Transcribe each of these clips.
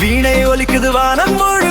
வீணை ஒலிக்குது வானம் முழு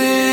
it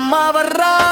அம்மா வர்றா.